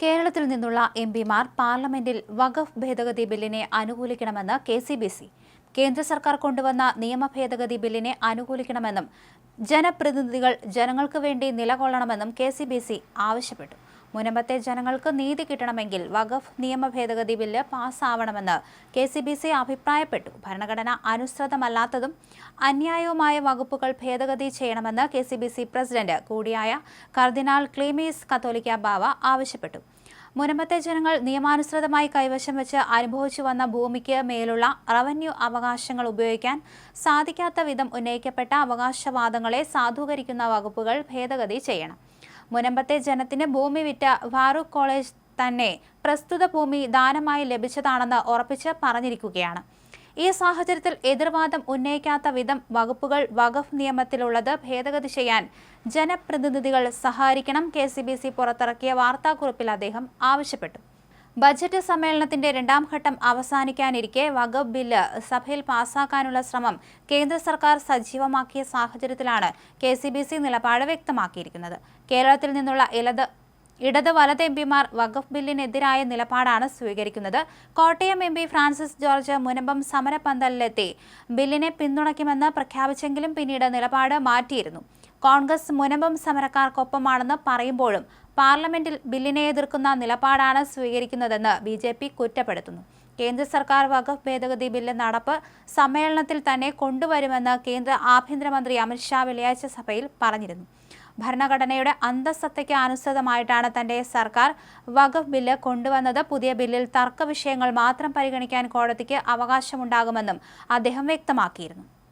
കേരളത്തിൽ നിന്നുള്ള എം പിമാർ പാർലമെന്റിൽ വഖഫ് ഭേദഗതി ബില്ലിനെ അനുകൂലിക്കണമെന്ന് കെ സി ബി സി. കേന്ദ്ര സർക്കാർ കൊണ്ടുവന്ന നിയമ ഭേദഗതി ബില്ലിനെ അനുകൂലിക്കണമെന്നും ജനപ്രതിനിധികൾ ജനങ്ങൾക്ക് വേണ്ടി നിലകൊള്ളണമെന്നും കെ സി ബി സി ആവശ്യപ്പെട്ടു. മുനമ്പത്തെ ജനങ്ങൾക്ക് നീതി കിട്ടണമെങ്കിൽ വഖഫ് നിയമ ഭേദഗതി ബില്ല് പാസ്സാവണമെന്ന് കെ സി ബി സി അഭിപ്രായപ്പെട്ടു. ഭരണഘടന അനുസൃതമല്ലാത്തതും അന്യായവുമായ വകുപ്പുകൾ ഭേദഗതി ചെയ്യണമെന്ന് K C B C president കൂടിയായ കർദിനാൾ ക്ലീമീസ് കത്തോലിക്ക ബാവ ആവശ്യപ്പെട്ടു. മുനമ്പത്തെ ജനങ്ങൾ നിയമാനുസൃതമായി കൈവശം വെച്ച് അനുഭവിച്ചു വന്ന ഭൂമിക്ക് മേലുള്ള റവന്യൂ അവകാശങ്ങൾ ഉപയോഗിക്കാൻ സാധിക്കാത്ത വിധം ഉന്നയിക്കപ്പെട്ട അവകാശവാദങ്ങളെ സാധൂകരിക്കുന്ന വകുപ്പുകൾ ഭേദഗതി ചെയ്യണം. മുനമ്പത്തെ ജനത്തിന് ഭൂമി വിറ്റ ഫാറൂഖ് കോളേജ് തന്നെ പ്രസ്തുത ഭൂമി ദാനമായി ലഭിച്ചതാണെന്ന് ഉറപ്പിച്ച് പറഞ്ഞിരിക്കുകയാണ്. ഈ സാഹചര്യത്തിൽ എതിർവാദം ഉന്നയിക്കാത്ത വിധം വകുപ്പുകൾ വഖഫ് നിയമത്തിലുള്ളത് ഭേദഗതി ചെയ്യാൻ ജനപ്രതിനിധികൾ സഹായിക്കണം കെ സി ബി സി പുറത്തിറക്കിയ വാർത്താക്കുറിപ്പിൽ അദ്ദേഹം ആവശ്യപ്പെട്ടു. ബജറ്റ് സമ്മേളനത്തിന്റെ രണ്ടാം ഘട്ടം അവസാനിക്കാനിരിക്കെ വഖഫ് ബില്ല് സഭയിൽ പാസാക്കാനുള്ള ശ്രമം കേന്ദ്ര സർക്കാർ സജീവമാക്കിയ സാഹചര്യത്തിലാണ് കെ സി ബി സി നിലപാട് വ്യക്തമാക്കിയിരിക്കുന്നത്. കേരളത്തിൽ നിന്നുള്ള ഇലത് ഇടത് വലത് എം പിമാർ വഖഫ് ബില്ലിനെതിരായ നിലപാടാണ് സ്വീകരിക്കുന്നത്. Kottayam M P Francis George Munambam സമരപന്തലിലെത്തി. ബില്ലിനെ പിന്തുണയ്ക്കുമെന്ന് പ്രഖ്യാപിച്ചെങ്കിലും പിന്നീട് നിലപാട് മാറ്റിയിരുന്നു. കോൺഗ്രസ് മുനമ്പം സമരക്കാർക്കൊപ്പമാണെന്ന് പറയുമ്പോഴും പാർലമെന്റിൽ ബില്ലിനെ എതിർക്കുന്ന നിലപാടാണ് സ്വീകരിക്കുന്നതെന്ന് ബി ജെ പി കുറ്റപ്പെടുത്തുന്നു. കേന്ദ്ര സർക്കാർ വകുപ്പ് ഭേദഗതി ബില്ല് നടപ്പ് സമ്മേളനത്തിൽ തന്നെ കൊണ്ടുവരുമെന്ന് കേന്ദ്ര ആഭ്യന്തരമന്ത്രി അമിത്ഷാ വെള്ളിയാഴ്ച സഭയിൽ പറഞ്ഞിരുന്നു. ഭരണഘടനയുടെ അന്തസത്തയ്ക്ക് അനുസൃതമായിട്ടാണ് തന്റെ സർക്കാർ വകുപ്പ് ബില്ല് കൊണ്ടുവന്നത്. പുതിയ ബില്ലിൽ തർക്ക വിഷയങ്ങൾ മാത്രം പരിഗണിക്കാൻ കോടതിക്ക് അവകാശമുണ്ടാകുമെന്നും അദ്ദേഹം വ്യക്തമാക്കിയിരുന്നു.